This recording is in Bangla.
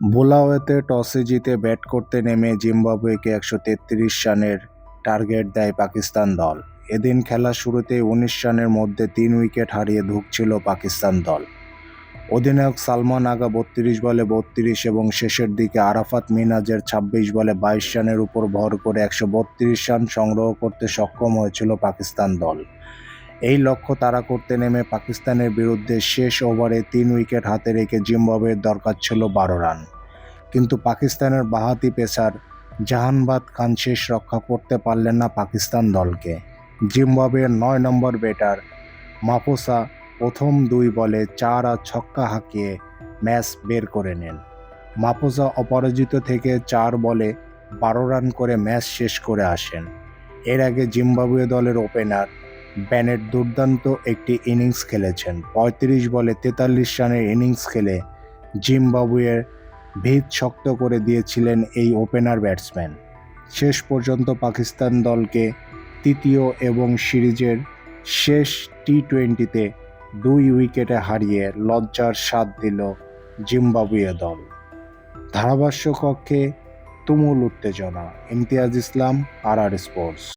বুলাওয়েতে টসে জিতে ব্যাট করতে নেমে জিম্বাবুয়েকে একশো তেত্রিশ রানের টার্গেট দেয় পাকিস্তান দল। এদিন খেলার শুরুতে উনিশ রানের মধ্যে তিন উইকেট হারিয়ে ধুঁকছিল পাকিস্তান দল। অধিনায়ক সালমান আগা বত্রিশ বলে বত্রিশ এবং শেষের দিকে আরাফাত মিনাজের ছাব্বিশ বলে বাইশ রানের উপর ভর করে একশো বত্রিশ রান সংগ্রহ করতে সক্ষম হয়েছিল পাকিস্তান দল। এই লক্ষ্য তারা করতে নেমে পাকিস্তানের বিরুদ্ধে শেষ ওভারে তিন উইকেট হাতে রেখে জিম্বাবুয়ের দরকার ছিল বারো রান। কিন্তু পাকিস্তানের বাহাতি পেসার জাহানবাদ খান শেষ রক্ষা করতে পারলেন না পাকিস্তান দলকে। জিম্বাবুয়ের নয় নম্বর ব্যাটার মাফোসা প্রথম দুই বলে চার আর ছক্কা হাঁকিয়ে ম্যাচ বের করে নেন। মাফোসা অপরাজিত থেকে চার বলে বারো রান করে ম্যাচ শেষ করে আসেন। এর আগে জিম্বাবুয়ে দলের ওপেনার ব্যানেট দুর্দান্ত একটি ইনিংস খেলেছেন। পঁয়ত্রিশ বলে তেতাল্লিশ রানের ইনিংস খেলে জিম্বাবুয়ের ভিত শক্ত করে দিয়েছিলেন এই ওপেনার ব্যাটসম্যান। শেষ পর্যন্ত পাকিস্তান দলকে তৃতীয় এবং সিরিজের শেষ টি টোয়েন্টিতে দুই উইকেটে হারিয়ে লজ্জার স্বাদ দিল জিম্বাবুয়ে দল। ধারাভাষ্য কক্ষে তুমুল উত্তেজনা। ইমতিয়াজ ইসলাম আর আর স্পোর্টস।